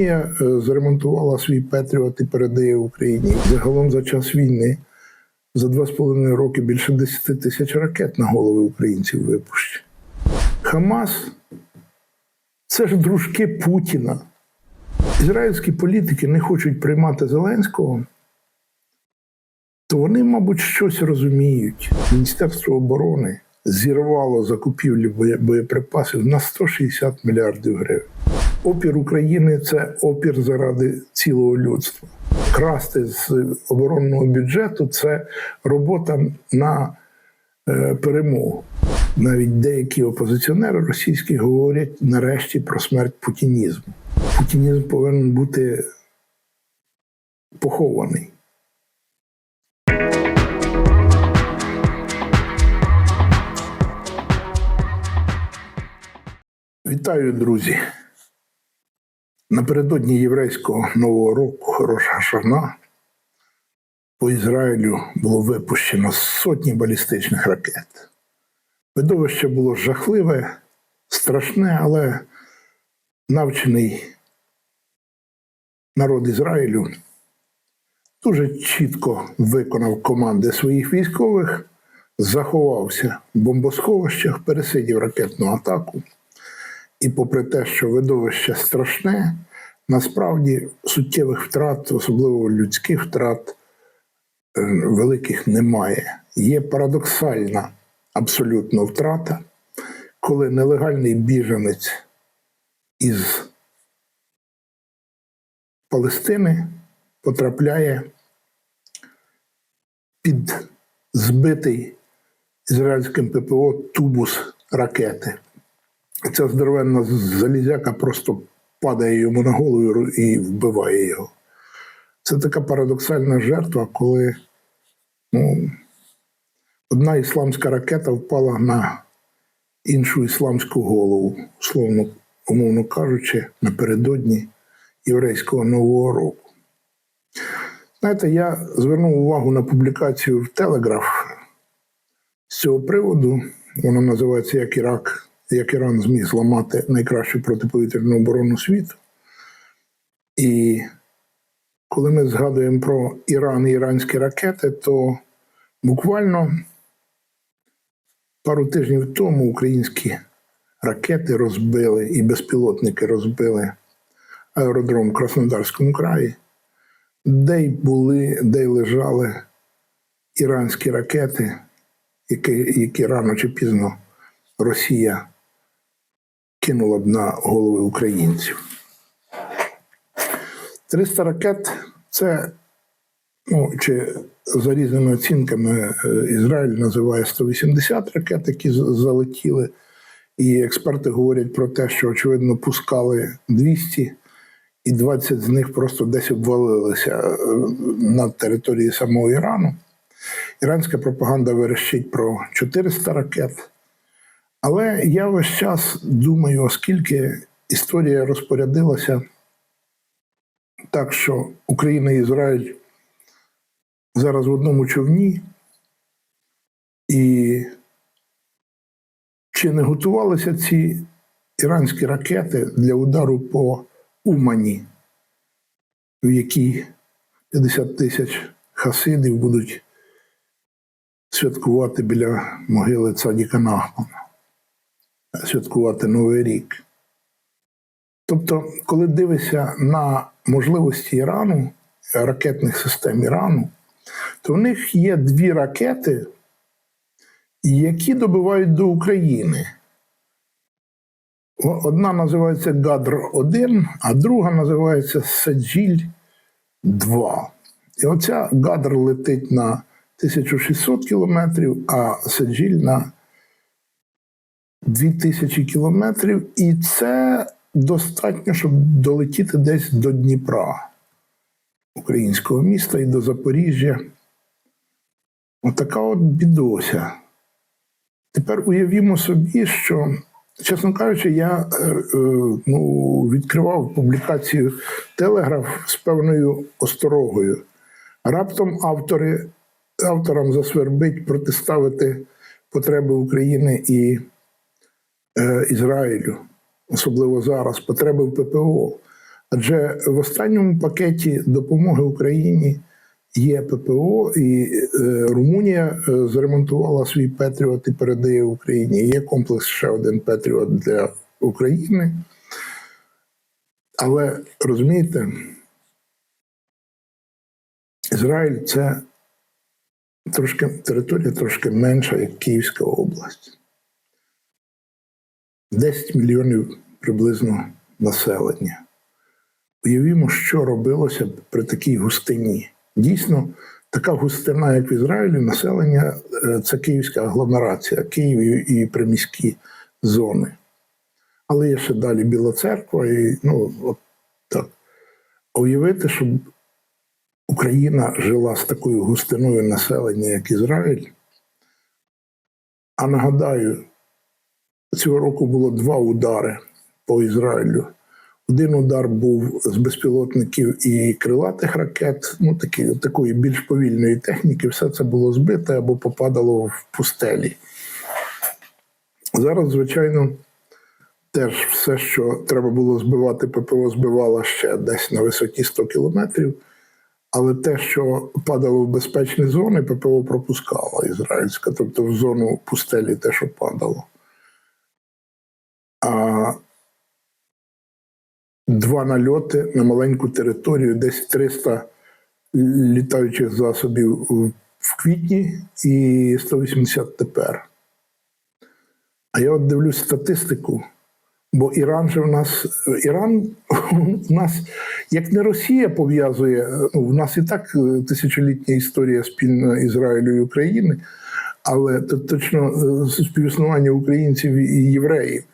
Японія е, заремонтувала свій Петріот і передає Україні. Загалом за час війни за два з половиною роки більше 10 тисяч ракет на голови українців випущені. Хамас це ж дружки Путіна. Ізраїльські політики не хочуть приймати Зеленського, то вони, мабуть, щось розуміють. Міністерство оборони зірвало закупівлі боєприпасів на 160 мільярдів гривень. Опір України це опір заради цілого людства. Красти з оборонного бюджету це робота на е, перемогу. Навіть деякі опозиціонери російські говорять нарешті про смерть путінізму. Путінізм повинен бути похований. Вітаю, друзі! Напередодні єврейського нового року Роша Шана по Ізраїлю було випущено сотні балістичних ракет. Видовище було жахливе, страшне, але навчений народ Ізраїлю дуже чітко виконав команди своїх військових, заховався в бомбосховищах, пересидів ракетну атаку. І попри те, що видовище страшне, насправді суттєвих втрат, особливо людських втрат, е, великих немає. Є парадоксальна абсолютно втрата, коли нелегальний біженець із Палестини потрапляє під збитий ізраїльським ППО тубус ракети. Ця здоровенна залізяка просто падає йому на голову і вбиває його. Це така парадоксальна жертва, коли ну, одна ісламська ракета впала на іншу ісламську голову, словно, умовно кажучи, напередодні єврейського нового року. Знаєте, я звернув увагу на публікацію в Телеграф з цього приводу. Вона називається Як Ірак як Іран зміг зламати найкращу протиповітряну оборону світу. І коли ми згадуємо про Іран і іранські ракети, то буквально пару тижнів тому українські ракети розбили і безпілотники розбили аеродром в Краснодарському краї, де й були, де й лежали іранські ракети, які, які рано чи пізно Росія кинула б на голови українців. 300 ракет це, ну, чи за різними оцінками, е, Ізраїль називає 180 ракет, які залетіли. І експерти говорять про те, що, очевидно, пускали 200, і 20 з них просто десь обвалилися е, на території самого Ірану. Іранська пропаганда верещить про 400 ракет. Але я весь час думаю, оскільки історія розпорядилася так, що Україна і Ізраїль зараз в одному човні, і чи не готувалися ці іранські ракети для удару по Умані, в якій 50 тисяч хасидів будуть святкувати біля могили Цадіка Нахмана святкувати Новий рік. Тобто, коли дивишся на можливості Ірану, ракетних систем Ірану, то в них є дві ракети, які добивають до України. Одна називається Гадр-1, а друга називається Саджіль-2. І оця Гадр летить на 1600 кілометрів, а Саджіль на 2000 кілометрів, і це достатньо, щоб долетіти десь до Дніпра, українського міста і до Запоріжжя. Отака от бідося. Тепер уявімо собі, що, чесно кажучи, я е, е, ну, відкривав публікацію Телеграф з певною осторогою. Раптом автори, авторам засвербить протиставити потреби України і Ізраїлю, особливо зараз, потреби в ППО. Адже в останньому пакеті допомоги Україні є ППО, і е, Румунія е, заремонтувала свій Петріот і передає Україні. Є комплекс ще один Петріот для України. Але розумієте, Ізраїль це трошки територія трошки менша, як Київська область. 10 мільйонів приблизно населення. Уявімо, що робилося при такій густині. Дійсно, така густина, як в Ізраїлі, населення е, це київська агломерація, Київ і приміські зони. Але є ще далі Біла церква, і ну, от так. Уявити, щоб Україна жила з такою густиною населення, як Ізраїль. А нагадаю, цього року було два удари по Ізраїлю. Один удар був з безпілотників і крилатих ракет, ну такі, такої більш повільної техніки, все це було збите або попадало в пустелі. Зараз, звичайно, теж все, що треба було збивати, ППО збивало ще десь на висоті 100 кілометрів. Але те, що падало в безпечні зони, ППО пропускала ізраїльська, тобто в зону пустелі те, що падало. А два нальоти на маленьку територію, десь 300 літаючих засобів в- квітні і 180 тепер. А я от дивлюсь статистику, бо Іран же в нас Іран в нас як не Росія пов'язує, ну, в нас і так е, тисячолітня історія спільна Ізраїлю і України, але точно е, співіснування українців і євреїв.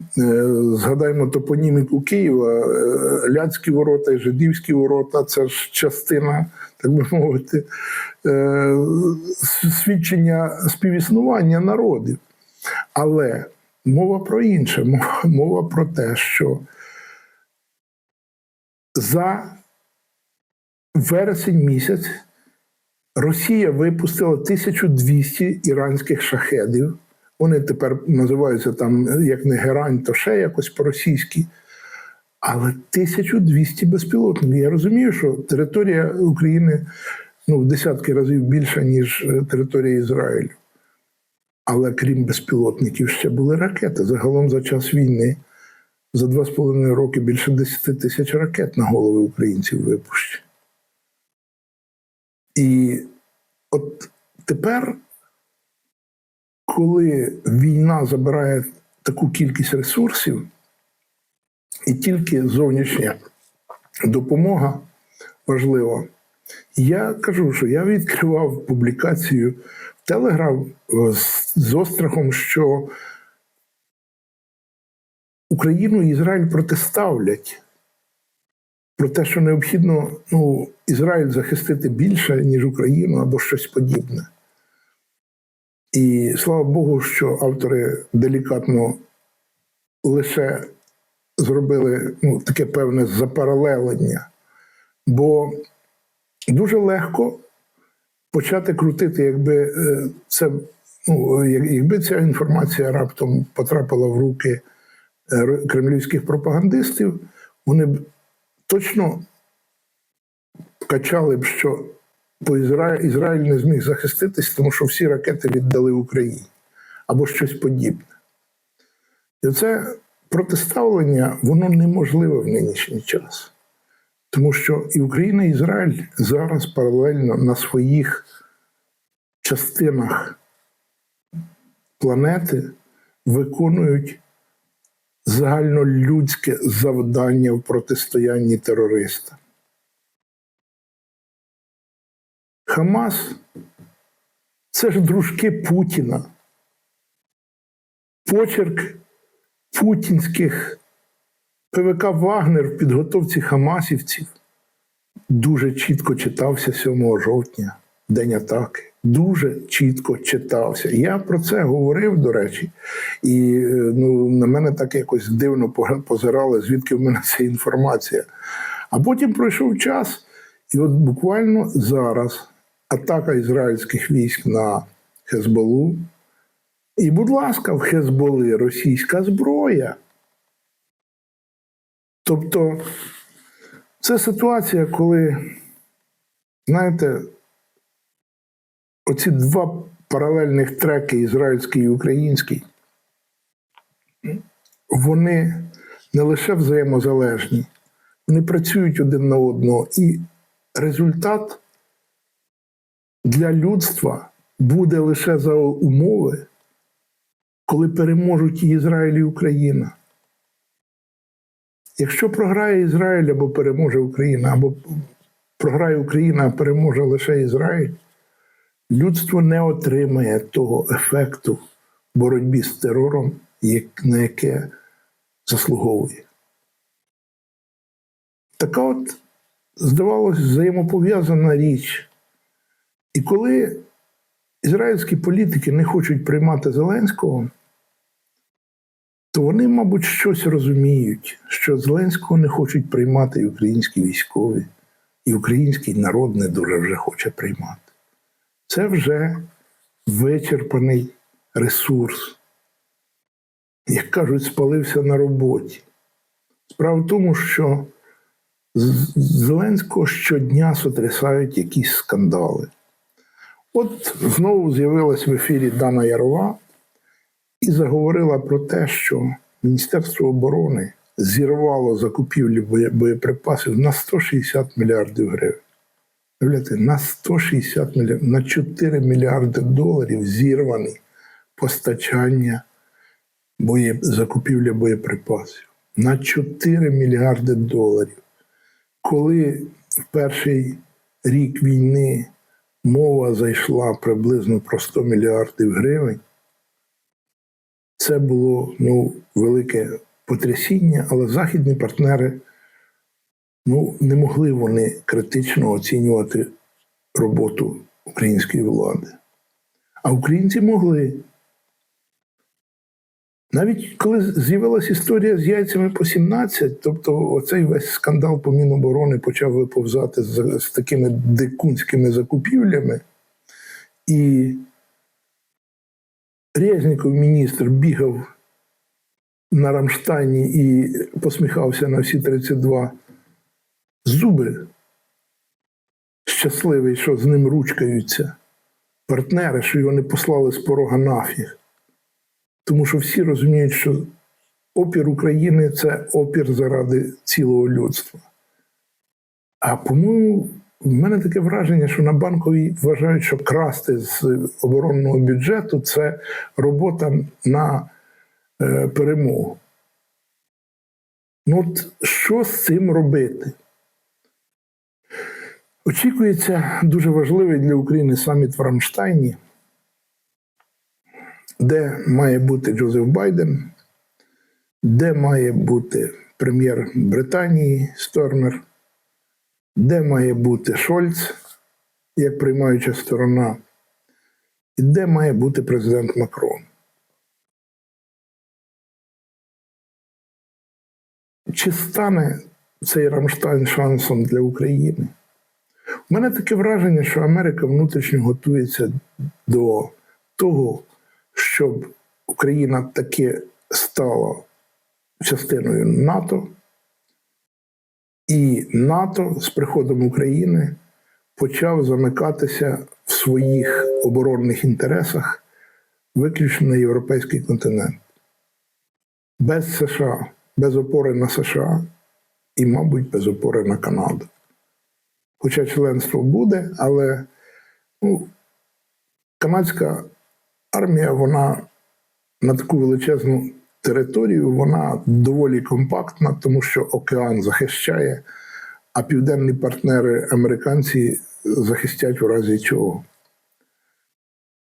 Е, Згадаємо топоніміку Києва, е, Ляцькі ворота і Жидівські ворота це ж частина, так би мовити, е, свідчення співіснування народів. Але мова про інше, мова, мова про те, що за вересень місяць Росія випустила 1200 іранських шахедів. Вони тепер називаються там як не герань, то ще якось по-російськи. Але 1200 безпілотників. Я розумію, що територія України ну, в десятки разів більша, ніж е, територія Ізраїлю. Але крім безпілотників, ще були ракети. Загалом за час війни за два з половиною роки більше 10 тисяч ракет на голови українців випущені. І от тепер, коли війна забирає таку кількість ресурсів, і тільки зовнішня допомога важлива, я кажу, що я відкривав публікацію в Телеграм з острахом, що Україну і Ізраїль протиставлять про те, що необхідно ну, Ізраїль захистити більше, ніж Україну або щось подібне. І слава Богу, що автори делікатно лише зробили ну, таке певне запаралелення. Бо дуже легко почати крутити, якби е, це, ну, якби ця інформація раптом потрапила в руки е, кремлівських пропагандистів, вони б точно качали б, що по Ізраїль, Ізраїль не зміг захиститись, тому що всі ракети віддали Україні або щось подібне. І це протиставлення, воно неможливе в нинішній час. Тому що і Україна, і Ізраїль зараз паралельно на своїх частинах планети виконують загальнолюдське завдання в протистоянні терористам. Хамас це ж дружки Путіна. Почерк путінських ПВК Вагнер в підготовці хамасівців дуже чітко читався 7 жовтня, день атаки. Дуже чітко читався. Я про це говорив, до речі, і е, ну, на мене так якось дивно позирали, звідки в мене ця інформація. А потім пройшов час, і от буквально зараз атака ізраїльських військ на Хезболу. І, будь ласка, в Хезболи російська зброя. Тобто Це ситуація, коли, знаєте, оці два паралельних треки, ізраїльський і український, вони не лише взаємозалежні, вони працюють один на одного. І результат для людства буде лише за умови, коли переможуть і Ізраїль і Україна. Якщо програє Ізраїль або переможе Україна, або програє Україна, а переможе лише Ізраїль, людство не отримає того ефекту боротьбі з терором, на яке заслуговує. Така от, здавалось, взаємопов'язана річ. І коли ізраїльські політики не хочуть приймати Зеленського, то вони, мабуть, щось розуміють, що Зеленського не хочуть приймати і українські військові, і український народ не дуже вже хоче приймати. Це вже вичерпаний ресурс. Як кажуть, спалився на роботі. Справа в тому, що Зеленського щодня сотрясають якісь скандали. От знову з'явилась в ефірі Дана Ярова і заговорила про те, що Міністерство оборони зірвало закупівлі боєприпасів на 160 мільярдів гривень. Уявляєте, на 160 мільярдів, на 4 мільярди доларів зірвані постачання боє, закупівля боєприпасів. На 4 мільярди доларів. Коли в перший рік війни мова зайшла приблизно про 100 мільярдів гривень, це було ну, велике потрясіння, але західні партнери ну, не могли вони критично оцінювати роботу української влади. А українці могли. Навіть коли з'явилася історія з яйцями по 17, тобто оцей весь скандал по Міноборони почав виповзати з, з такими дикунськими закупівлями, і Резніков, міністр, бігав на Рамштайні і посміхався на всі 32 зуби. Щасливий, що з ним ручкаються партнери, що його не послали з порога нафіг. Тому що всі розуміють, що опір України це опір заради цілого людства. А по-моєму, в мене таке враження, що на банковій вважають, що красти з оборонного бюджету це робота на е, перемогу. Ну от що з цим робити? Очікується дуже важливий для України саміт в Рамштайні, де має бути Джозеф Байден, де має бути прем'єр Британії Стормер, де має бути Шольц як приймаюча сторона, і де має бути президент Макрон. Чи стане цей Рамштайн шансом для України? У мене таке враження, що Америка внутрішньо готується до того, щоб Україна таки стала частиною НАТО, і НАТО з приходом України почав замикатися в своїх оборонних інтересах виключно на європейський континент. Без США, без опори на США і, мабуть, без опори на Канаду. Хоча членство буде, але ну, канадська армія, вона на таку величезну територію, вона доволі компактна, тому що океан захищає, а південні партнери американці захистять в разі чого.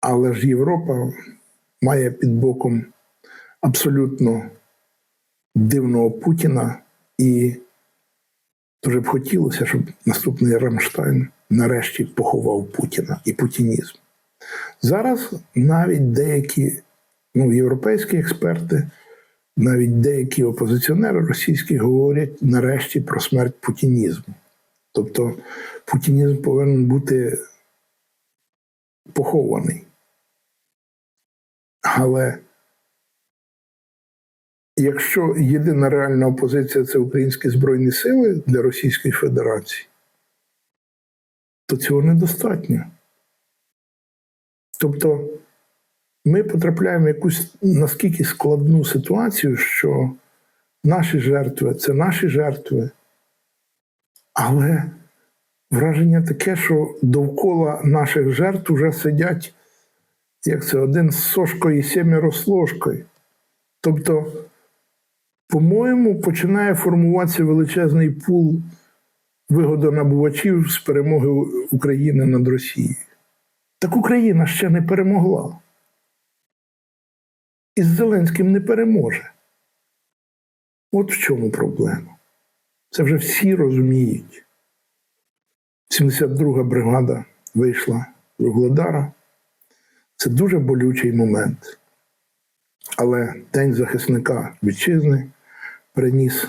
Але ж Європа має під боком абсолютно дивного Путіна і Дуже б хотілося, щоб наступний Рамштайн нарешті поховав Путіна і путінізм. Зараз навіть деякі ну, європейські експерти, навіть деякі опозиціонери російські говорять нарешті про смерть путінізму. Тобто путінізм повинен бути похований. Але якщо єдина реальна опозиція це українські збройні сили для Російської Федерації, то цього недостатньо. Тобто ми потрапляємо в якусь наскільки складну ситуацію, що наші жертви це наші жертви, але враження таке, що довкола наших жертв вже сидять, як це один з сошкою і сімеро з ложкою. Тобто, по-моєму, починає формуватися величезний пул вигодонабувачів з перемоги України над Росією. Так Україна ще не перемогла. І з Зеленським не переможе. От в чому проблема. Це вже всі розуміють. 72-га бригада вийшла з Угледара. Це дуже болючий момент. Але День захисника вітчизни приніс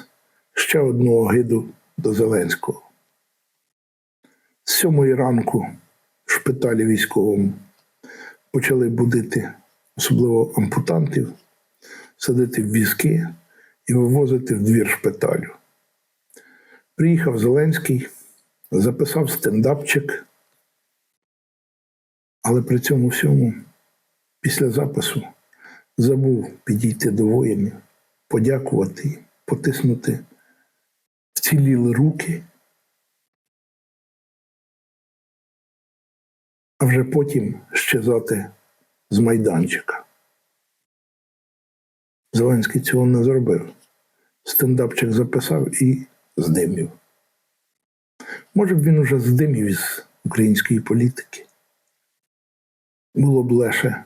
ще одну огиду до Зеленського. З сьомої ранку шпиталі військовому почали будити, особливо ампутантів, садити в візки і вивозити в двір шпиталю. Приїхав Зеленський, записав стендапчик, але при цьому всьому, після запису, забув підійти до воїнів, подякувати потиснути вціліли руки, а вже потім щезати з майданчика. Зеленський цього не зробив. Стендапчик записав і здимів. Може б він уже здимів із української політики. Було б лише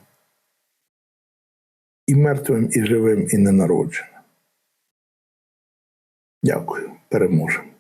і мертвим, і живим, і ненародженим. Дякую, переможемо.